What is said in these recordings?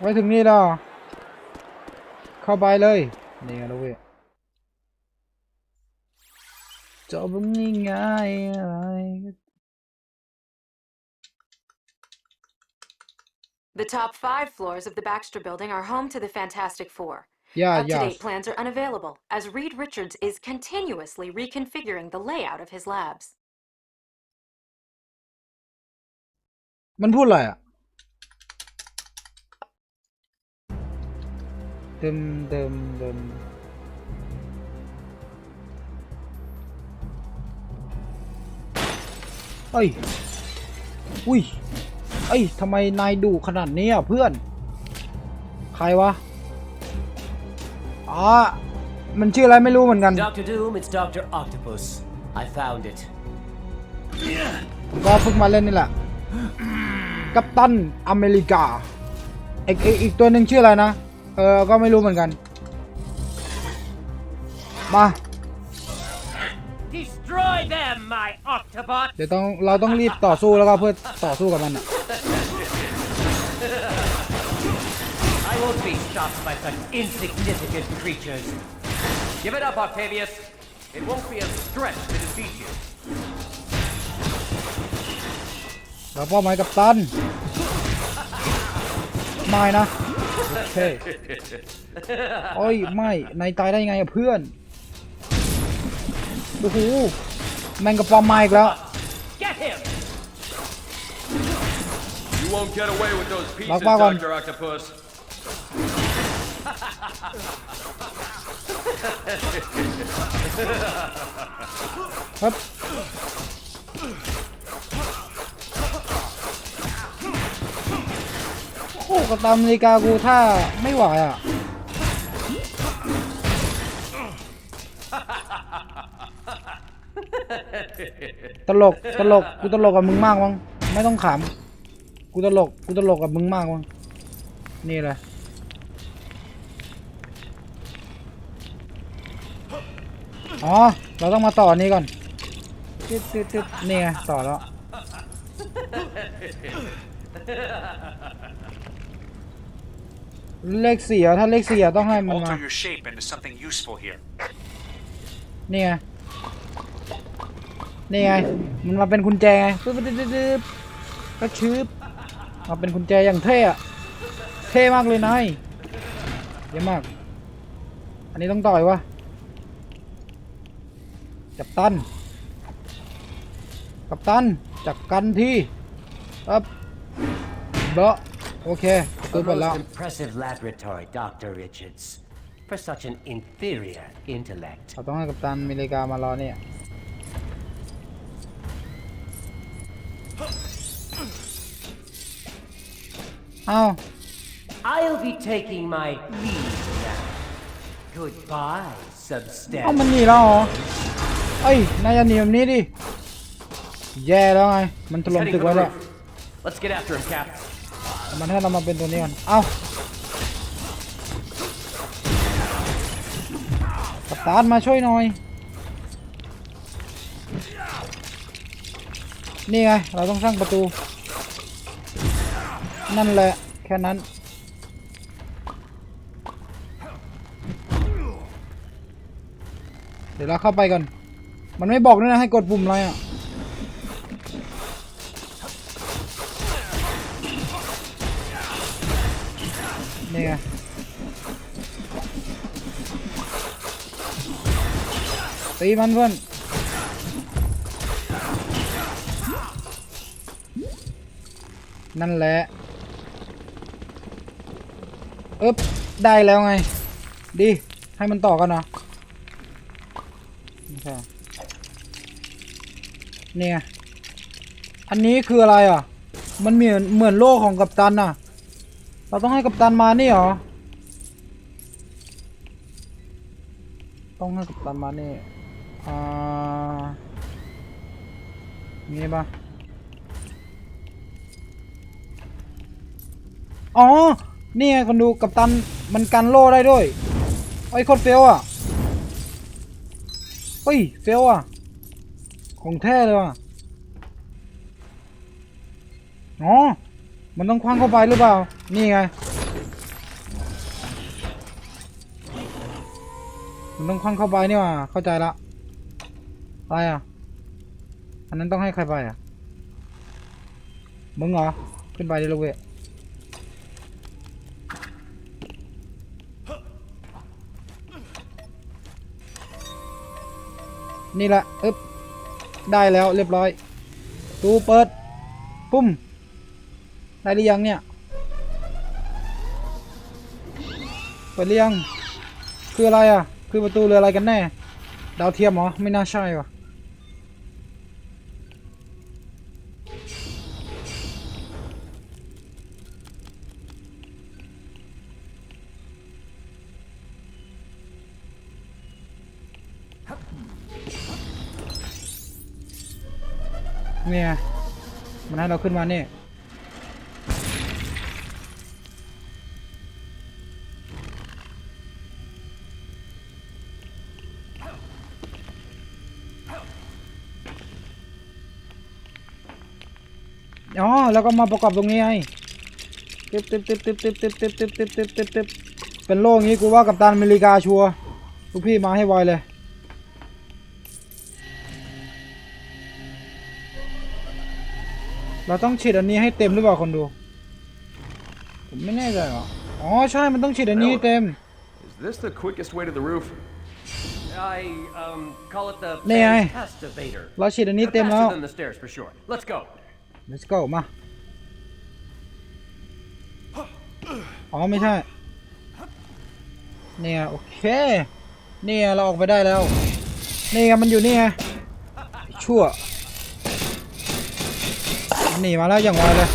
ไว้ถึงนี่แล้วเหรอเข้าไปเลย นี่ไงลูกพี่จบมันง่ายๆอะไร The top five floors of the Baxter Building are home to the Fantastic Four. ย่า Up to ย่า date plans are unavailable, as Reed Richards is continuously reconfiguring the layout of his labs. มันพูดอะไรอ่ะ ดิมเดิมเดิมเอ้ย อุ้ย เอ้ยทำไมนายดุขนาดนี้อะเพื่อน ใครวะ อ๋อ มันชื่ออะไรไม่รู้เหมือนกัน Doctor Doom, it's Doctor Octopus. I found it. ก็เพิ่งมาเล่นนี่แหละ กัปตันอเมริกา อีกอีกอีกตัวหนึ่งชื่ออะไรนะ เออก็ไม่รู้เหมือนกัน มา Destroy them, my Octobot! เดี๋ยวต้องเราต้องรีบต่อสู้แล้วก็เพื่อต่อสู้กับมันอะ I won't be stopped by such insignificant creatures. Give it up, Octavius. It won't be a stretch to defeat you. เราเป้าหมายกัปตัน ไม่นะ โอเคโอ้ยไม่นายตายได้ไงอะเพื่อนโอ้โหแมงกระปอมมาอีกแล้ว Get him! You won't get away with those pieces, Bak, bak, bak. Dr. Octopus. ครับ อ้กับตามนาฬิกากูถ้าไม่ไหวอะตลกตลกกูตลกกับมึงมากมั้งไม่ต้องขำกูตลกกูตลกกับมึงมากมั้งนี่แหละอ๋อ เราต้องมาต่อนี้ก่อนตึ๊ดตึ๊ดตึ๊ดนี่ไงต่อแล้ว เลขสี่อะถ้าเลขสี่อะต้องให้มันมา Alter your shape into something useful here. นี่ไง นี่ไง มันมาเป็นกุญแจไงปึ๊บปึ๊บปึ๊บปึ๊บก็ชืบมาเป็นกุญแจอย่างเท่อะเท่มากเลยนายเยี่ยมมาก อันนี้ต้องต่อยวะจับตัน กับตัน จับกันที่ปั๊บเบาะโอเค A ตัวไปแล้ว most impressive laboratory, Dr. Richards. For such an inferior intellect. เราต้องให้กับตันอเมริกามารอเนี่ยเอ้า I'll be taking my leave now. Goodbye, เอ้ามัน substandard. หนีแล้วเหรอ เอ้ย นายอย่าหนีแบบนี้ดิ แย่แล้วไง มันถล่ม Heading ตึก for ไว้ the แล้ว roof. Let's get after him, Cap. มันให้เรามาเป็นตัวนี้ก่อนเอากัปตันมาช่วยหน่อย นี่ไง เราต้องสร้างประตู นั่นแหละ แค่นั้น เดี๋ยวเราเข้าไปก่อน มันไม่บอกด้วยนะ ให้กดปุ่มอะไรอะ ตีมันเพื่อนนั่นแหละอึ๊บได้แล้วไง ดี ให้มันต่อกันเนาะเนี่ย อันนี้คืออะไรอะ มันเหมือนเหมือนโลกของกัปตันอะ เราต้องให้กัปตันมานี่เหรอ ต้องให้กัปตันมานี่ นี่ปะอ๋อ นี่ไงคนดูกับตันมันกันโล่ได้ด้วยไอ้โคตรเฟลอะเฮ้ยเฟลอะ ของแท้เลยว่ะ อ๋อ มันต้องคว้างเข้าไปหรือเปล่า นี่ไง มันต้องคว้างเข้าไปนี่ว่ะ เข้าใจละ ไรอะ อันนั้นต้องให้ใครไปอะ มึงเหรอ ขึ้นไปดิลูกเวนี่แหละอึ๊บ ได้แล้วเรียบร้อย ตูเปิด ปุ้ม ได้หรือยังเนี่ย เปิดหรือยัง คืออะไรอะ คือประตูเรืออะไรกันแน่ ดาวเทียมเหรอ ไม่น่าใช่ว่ะ เราขึ้นมาเนี่ยอ๋อแล้วก็มาประกอบตรงนี้ไงตึ๊บตึ๊บตึ๊บตึ๊บตึ๊บตึ๊บตึ๊บตึ๊บตึ๊บตึ๊บตึ๊บเป็นโล่งงี้กูว่ากับตันอเมริกาชัวร์ลูกพี่มาให้ไวเลย เราต้องฉีดอันนี้ให้เต็มหรือเปล่าคนดู ผมไม่แน่ใจหรออ๋อใช่มันต้องฉีดอันนี้ให้เต็ม Is this the quickest way to the roof? I, um, call it the Nee, I- Fantastivator. เราฉีดอันนี้เต็มแล้ว Faster than the stairs for sure. Let's go. let's go มา อ๋อไม่ใช่ เนี่ยโอเค เนี่ยเราออกไปได้แล้วนี่ไงมันอยู่นี่ไงชั่ว หนีมาแล้วอย่างไวเลย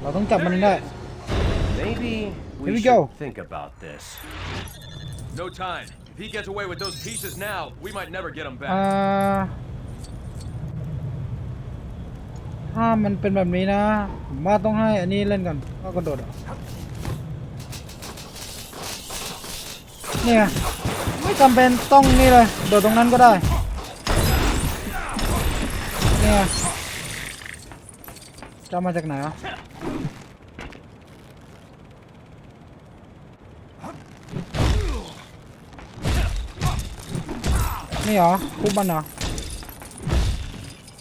เราต้องจับมันให้ได้ Maybe we, Here we should go. think about this. No time. If he gets away with those pieces now, we might never get him อ่า back. ถ้ามันเป็นแบบนี้นะผมว่าต้องให้อันนี้เล่นก่อนก็กระโดดอะเนี่ยไม่จำเป็นต้องนี่เลยโดดตรงนั้นก็ได้เนี่ย จะเอามาจากไหนอะนี่เหรอคุบมันเหรอ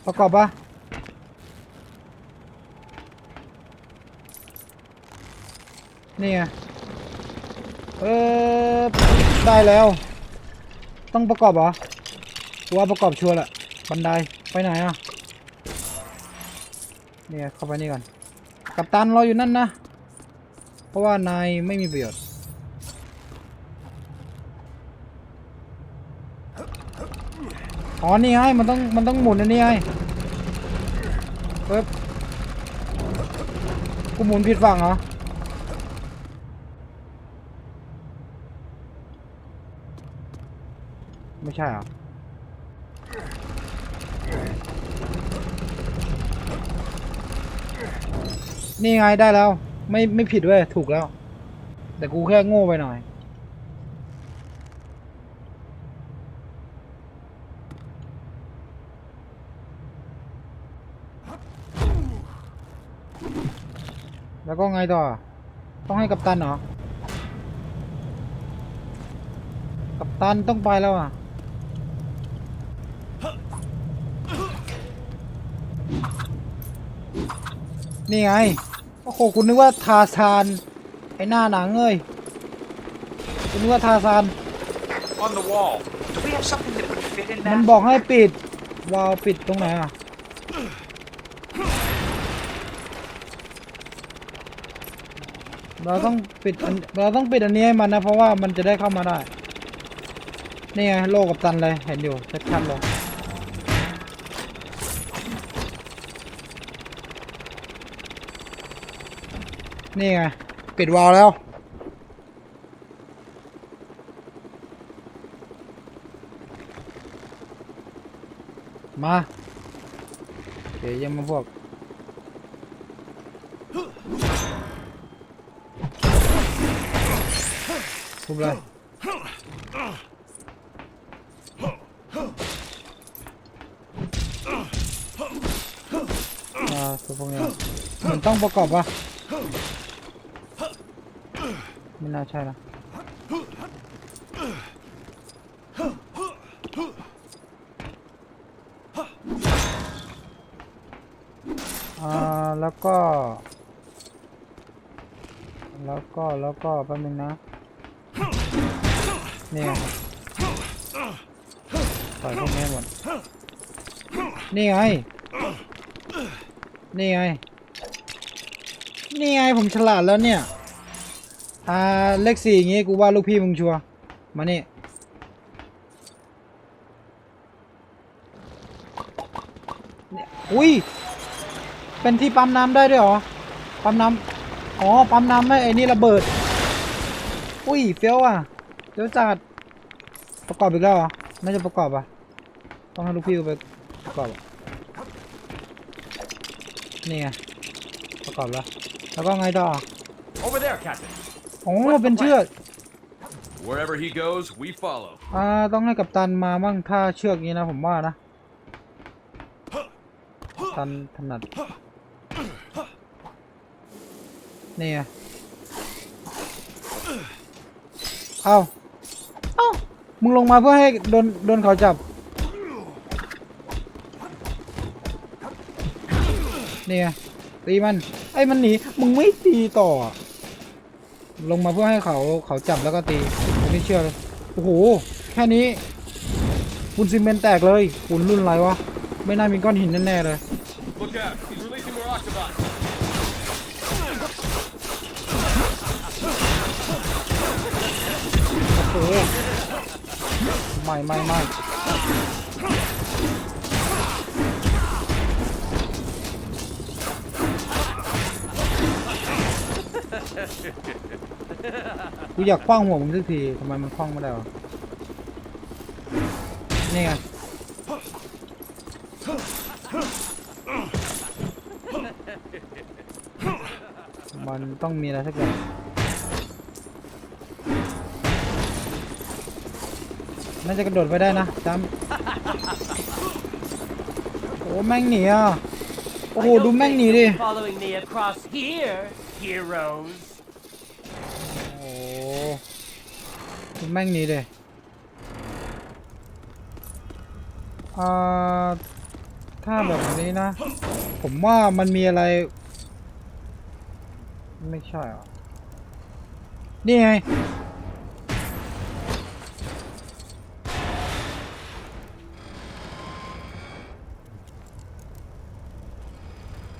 ประกอบปะนี่ไงเออได้แล้ว ต้องประกอบเหรอว่าประกอบชัวร์แหละบันไดไปไหนอะ เนี่ยเข้าไปนี่ก่อน กัปตันรออยู่นั่นนะ เพราะว่านายไม่มีประโยชน์ อ๋อ นี่ไง มันต้อง มันต้องหมุนอันนี้ไงปึ๊บกูหมุนผิดฝั่งเหรอไม่ใช่เหรอ นี่ไงได้แล้ว ไม่ไม่ผิดเว้ยถูกแล้ว แต่กูแค่โง่ไปหน่อย แล้วก็ไงต่อ ต้องให้กัปตันเหรอ กัปตันต้องไปแล้วอะนี่ไง โอ้โหคุณนึกว่าทาซานไอ้หน้าหนังเอ้ยคุณนึกว่าทาซาน On the wall. Do we have something that would fit in มัน that? บอกให้ปิดวาล์วปิดตรงไหนอะ เราต้องปิดอันเราต้องปิดอันนี้ให้มันนะ เพราะว่ามันจะได้เข้ามาได้ นี่ไงโลกับตันเลยเห็นอยู่ชัดๆเลย นี่ไง ปิดวาล์วแล้ว มาเดี๋ยวยังมาพวก ทุบเลยอ่าตัวพวกนี้มันต้องประกอบวะ ไม่น่าใช่ละอ่าแล้วก็ แล้วก็แล้วก็แป๊บนึงนะนี่ไยต่อยพวกนี้หมด นี่ไง นี่ไง นี่ไงผมฉลาดแล้วเนี่ย อ่าเลขสี่อย่างงี้กูว่าลูกพี่มึงชัวร์มานี่เนี่ยอุ้ย เป็นที่ปั๊มน้ำได้ด้วยเหรอ ปั๊มน้ำอ๋อ ปั๊มน้ำไม่ไอ้นี่ระเบิด อุ้ยเฟี้ยวอะเฟี้ยวจัด ประกอบอีกแล้วเหรอน่จะประกอบอะ ต้องให้ลูกพี่กูไปประกอบอะนี่ไง ประกอบแล้ว แล้วก็ไงต่อ Over there, Captain. อ๋อเป็นเชือก Wherever he goes, we follow. อ่าต้องให้กับตันมาบ้างถ้าเชือกนี้นะผมว่านะกัปตันถนัดนี่ไงเอาเอ้ามึงลงมาเพื่อให้โดนโดนเขาจับ นี่ไงตีมัน ไอ้มันหนี มึงไม่ตีต่ออะ ลงมาเพื่อให้เขาเขาจับแล้วก็ตีไม่เชื่อเลยโอ้โหแค่นี้ปูนซีเมนต์แตกเลยปูนรุ่นอะไรวะไม่น่ามีก้อนหินแน่ๆเลยโอ้โหไม่ไม่ไม่ กูอยากคว้างหัวมึงสักทีทำไมมันคว้างไม่ได้วะนี่ไงมันต้องมีอะไรสักอย่างน่าจะกระโดดไปได้นะจำโอ้แม่งหนีอะ โอ้โห ดูแม่งหนีดิ Following me across here, heroes. โอ้แม่งนีดิอ่าถ้าแบบนี้นะ ผมว่ามันมีอะไร ไม่ใช่หรอ นี่ไง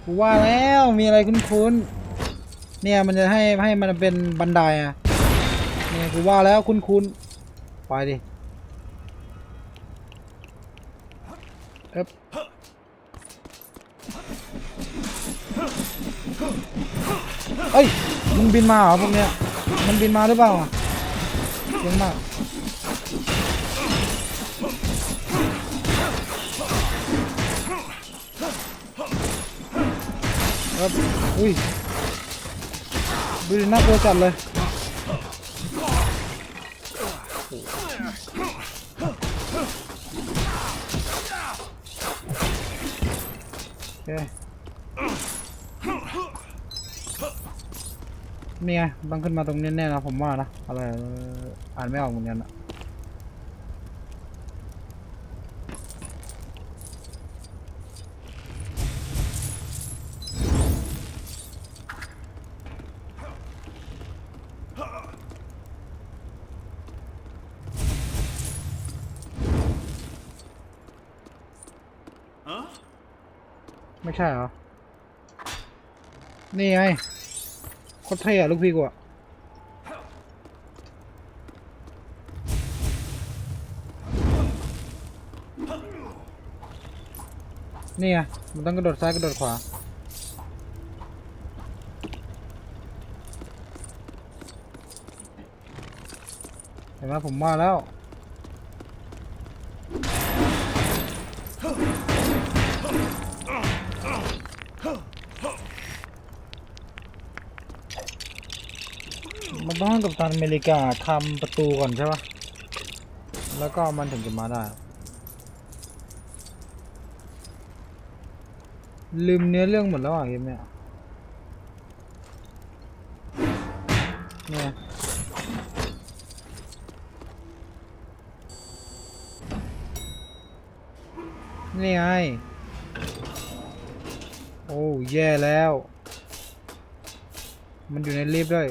กูว่าแล้วมีอะไรคุ้นๆ เนี่ยมันจะให้ให้มันเป็นบันไดอะเนี่ยกูว่าแล้วคุ้นๆไปดิเอ๊บเอ้ยมึงบินมาเหรอพวกเนี้ยมันบินมาหรือเปล่าอะเยอะมากครับอุ้ย ดูดิน่ากลัวจัดเลยโอเคนี่ไงต้องขึ้นมาตรงนี้แน่นะผมว่านะ อะไร อ่านไม่ออกเหมือนกันอะ ไม่ใช่เหรอ นี่ไงโคตรเท่อะลูกพี่กูอะนี่ไงมันต้องกระโดดซ้ายกระโดดขวา เห็นไหมผมว่าแล้ว มันต้องให้ กับตันอเมริกาทำประตูก่อนใช่ปะแล้วก็มันถึงจะมาได้ ลืมเนื้อเรื่องหมดแล้วอะเกมเนี้ยเนี่ยนี่ไง โอ้แย่แล้ว มันอยู่ในลิฟต์ด้วย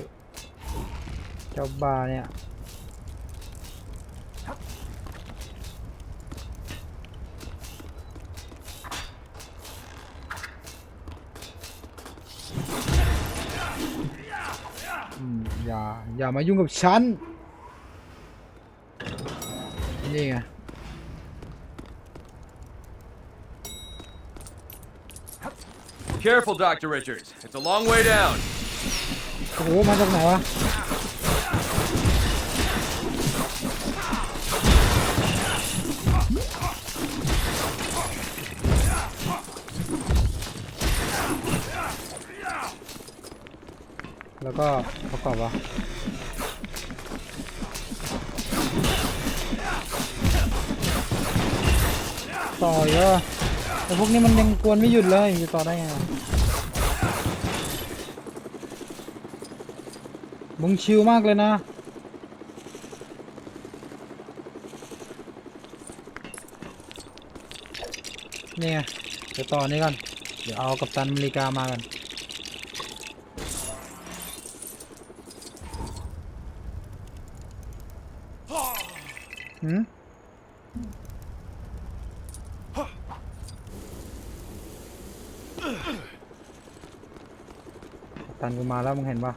เจ้าบาเนี่ยอืมอย่า อย่ามายุ่งกับฉัน นี่ไง Careful, Dr. Richards. It's a long way down. โอ้โหมาจากไหนวะ ก็ประกอบวะต่อเยอะแต่พวกนี้มันยังกวนไม่หยุดเลยจะต่อได้ไงมึงชิลมากเลยนะเนี่ยเดี๋ยวต่อนี้ก่อนเดี๋ยวเอากับตันอเมริกามากันันกูมาแล้วมึงเห็นปะ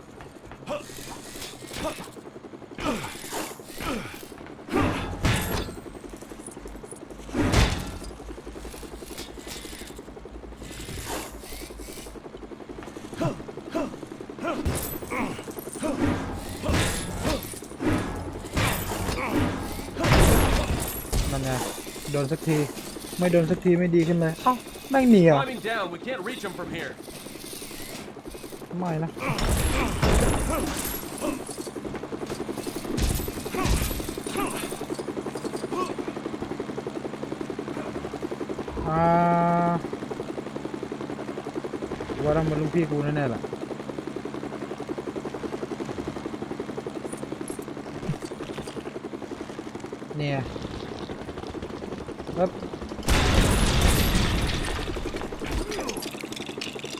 นั่นไงโดนสักที ไม่โดนสักทีไม่ดีขึ้นเลย เอ้าแม่งหนีอะ Climbing down, we can't reach him from here. ไม่นะอ่าว่าต้องเป็นลูกพี่กูแน่ๆแหละเนี่ยปึ๊บ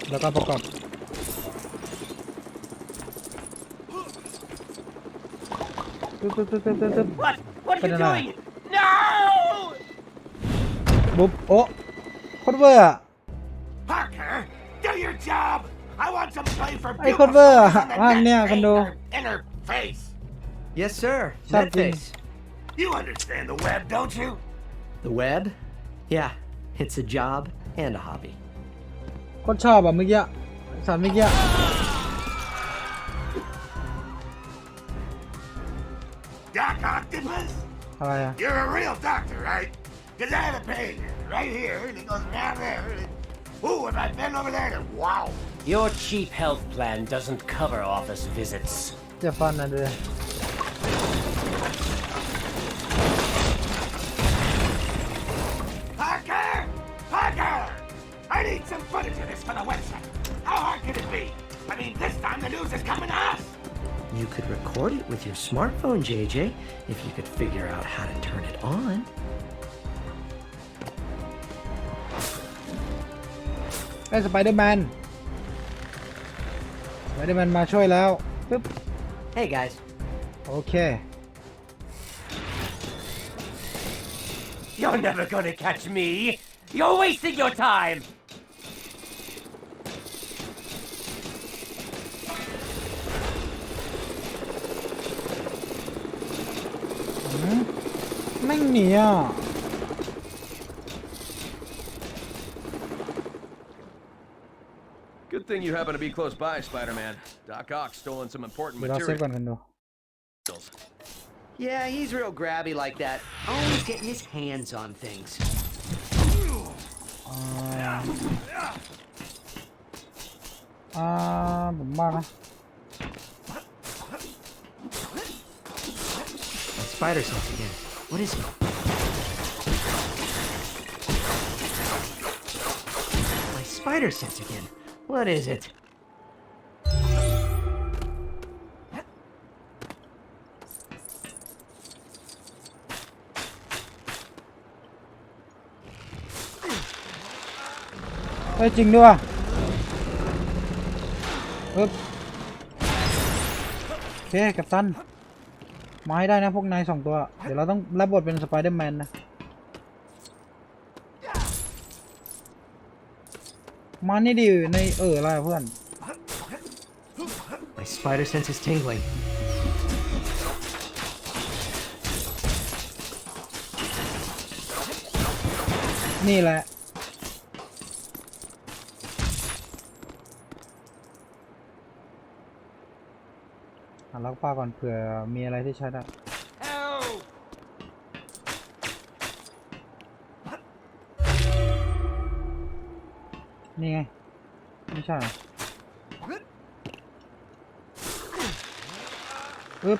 แล้วก็ประกอบ What? What are you Banana. doing? No! บุ๊บโอ้โคตรเวอร์อะ Parker, do your job. I want some play for Ay, Bugle Corver, Stars on the ah, neck niya, vein kando. or Inner face. Yes, sir. Something. Netface. You understand the web, don't you? The web? Yeah, it's a job and a hobby. โคตรชอบอ่ะเมื่อกี้สอนเมื่อกี้ Doc Octopus? Oh, yeah. You're a real doctor, right? Because I had a pain right here, and it goes down there. Ooh, if I bend over there, then wow. Your cheap health plan doesn't cover office visits. The fun under. Parker! Parker! I need some footage of this for the website. How hard can it be? I mean, this time the news is coming out! You could record it with your smartphone, JJ, if you could figure out how to turn it on. ไอ้สไปเดอร์แมนสไปเดอร์แมนมาช่วยแล้วปึ๊บ Hey, guys. โอเค You're never gonna catch me. You're wasting your time. ม่งหนีอ่ะ Good thing you happen to be close by, Spider-Man. Doc Ock's stolen some important เดี๋ยวเราเซฟ materials. ก่อนกันดู Yeah, he's real grabby like that. Always getting his hands on things. อ่าอ่าผมว่านะ My spider sense again. What is it? My spider sense again. What is it? เฮ้ยจริงด้ วยว่ะปึ๊บเคกัปตันมาให้ได้นะพวกนายสองตัว เดี๋ยวเราต้องรับบทเป็นสไปเดอร์แมนนะ มานี่ดิในเอออะไรอะเพื่อน My spider sense is tingling. นี่ หละหาลักป้าก่อนเผื่อมีอะไรที่ใช้ได้นี่ไง ไม่ใช่อึ๊บ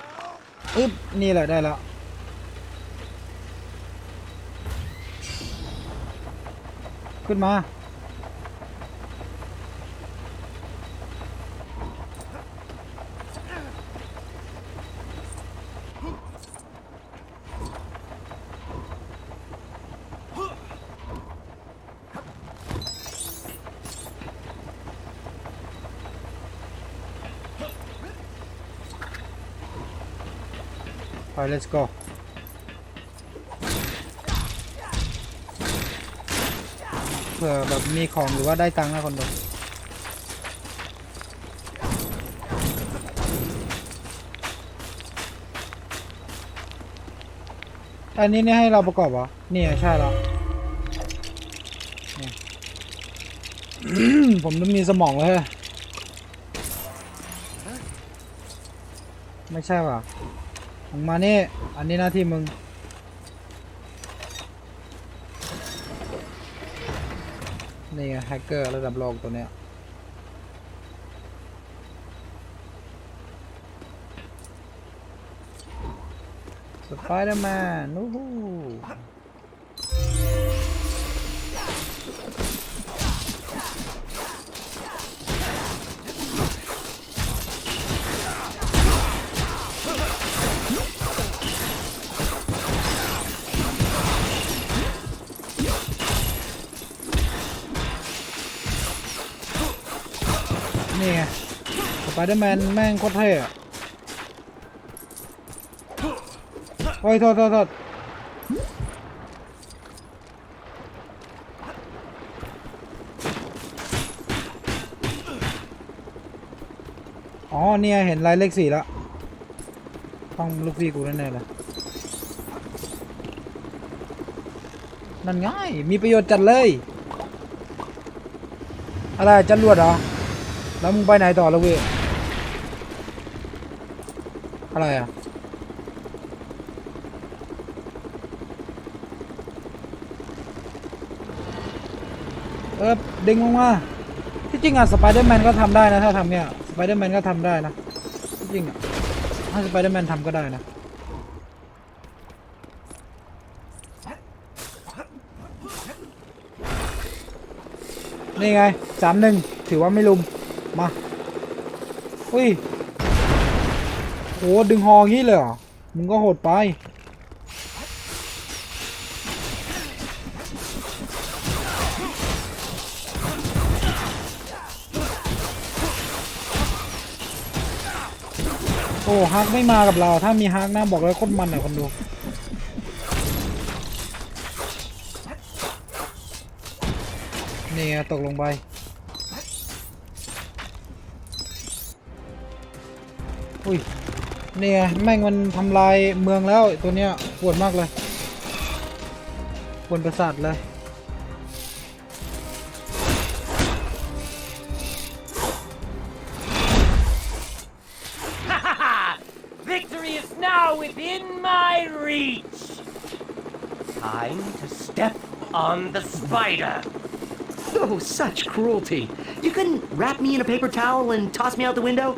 อึ๊บนี่แหละได้แล้วขึ้นมา ไป let's go เผื่อแบบมีของหรือว่าได้ตังค์นะคนดูอันนี้เนี่ยให้เราประกอบเหรอ นี่ใช่แล้ว ผมต้องมีสมองเลยไม่ใช่ป่ะ มึงมานี่ อันนี้หน้าที่มึง นี่ไงแฮกเกอร์ระดับโลกตัวเนี้ยสไปเดอร์แมนนู้ ไปเดอร์แมนแม่งโคตรเท่อะโอ้ยโทษโทษโทษอ๋อเนี่ยเห็นลายเลขสี่แล้วต้องลูกพี่กูแน่ๆเลยนั่นง่าย มีประโยชน์จัดเลย อะไรจรวดเหรอ แล้วมึงไปไหนต่อล้วเว้ย อะไรอะ เออดึงลงมาที่จริงอะสไปเดอร์แมนก็ทำได้นะ ถ้าทำเนี่ยสไปเดอร์แมนก็ทำได้นะที่จริงอะถ้าสไปเดอร์แมนทำก็ได้นะนี่ไงสามหนึ่งถือว่าไม่ลุม มา อุ้ย โหดึงหองี้เลยเหรอ มึงก็โหดไป โอ้ฮักไม่มากับเรา ถ้ามีฮักนะบอกเลยโคตรมันอะคนดูนี่ไงตกลงไปอุ้ย นี่ไงแม่งมันทำลายเมืองแล้วตัวเนี้ยปวดมากเลยปวดประสาทเลย Victory is now within my reach. Time to step on the spider. Oh, such cruelty. You couldn't wrap me in a paper towel and toss me out the window?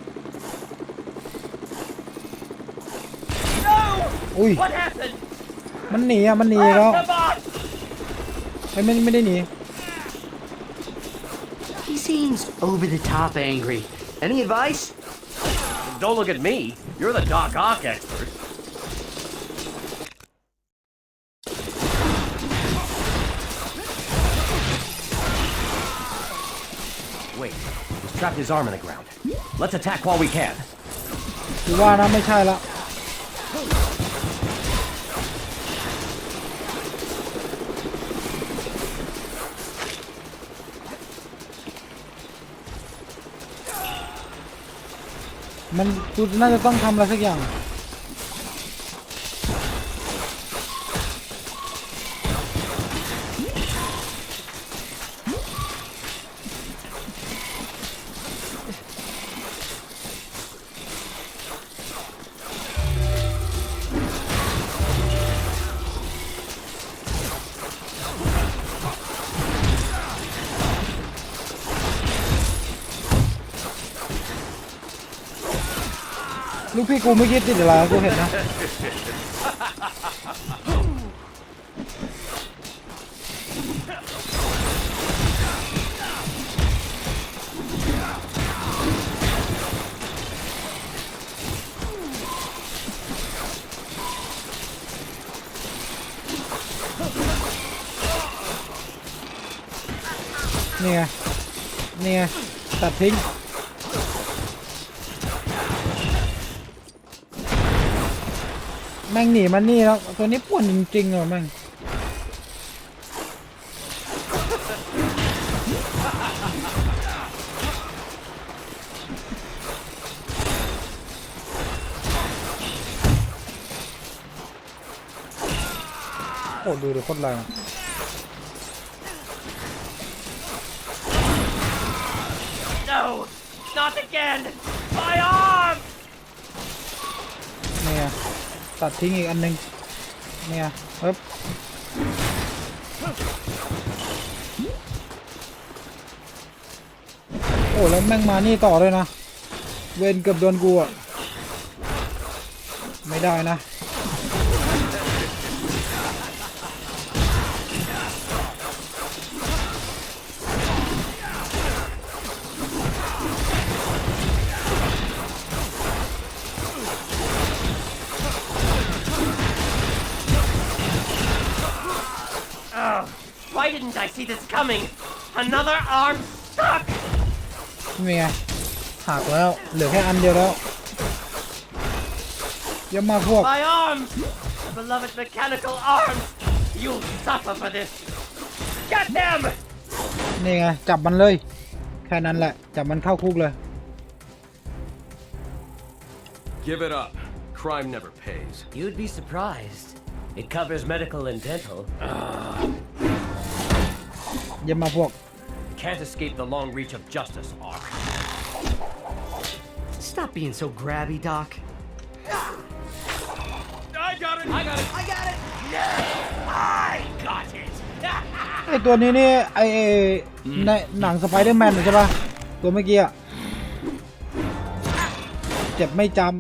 อุ้ย What happened? มันหนีอ่ะ มันหนีแล้ว Artabot! ไม่ไม่ไม่ได้หนี He seems over the top angry. Any advice? Don't look at me. You're the Doc Ock expert. Wait, he's trapped his arm in the ground. Let's attack while we can. คือว่านะไม่ใช่ละ มันกูน่าจะต้องทำอะไรสักอย่าง ลูกพี่กูไม่คิดติดอะไรกูเห็นนะนี่ไงนี่ไงตัดทิ้ง ม่งหนีมันนี่แล้วตัวนี้ป่วนจริงๆเลยแม่งโอ้ดูดิโคตรแรงอะ No! Not again! My arm! เนี่ย ตัดทิ้งอีกอันหนึง เนี่ยปึ๊บโอ้แล้วแม่งมานี่ต่อเลยนะ เวนเกือบโดนกูอะ ไม่ได้นะ why didn't I see this coming? Another arm stuck! นี่ไงหักแล้ว เหลือแค่อันเดียวแล้วเยังมาพวก My arms! The beloved mechanical arms! You'll suffer for this! Get them! นี่ไง จับมันเลย แค่นั้นแหละ จับมันเข้าคุกเลย Give it up. Crime never pays. You'd be surprised. It covers medical and dental. เยังมาพวก Can't escape the long reach of justice, Ark. Stop being so grabby, Doc. I got it! I got it! I got it! I got it! ไอตัวนี้นี่ไอไอ้ในหนังสไปเดอร์แมนใช่ปะตัวเมื่อกี้อะเจ็บไม่จำ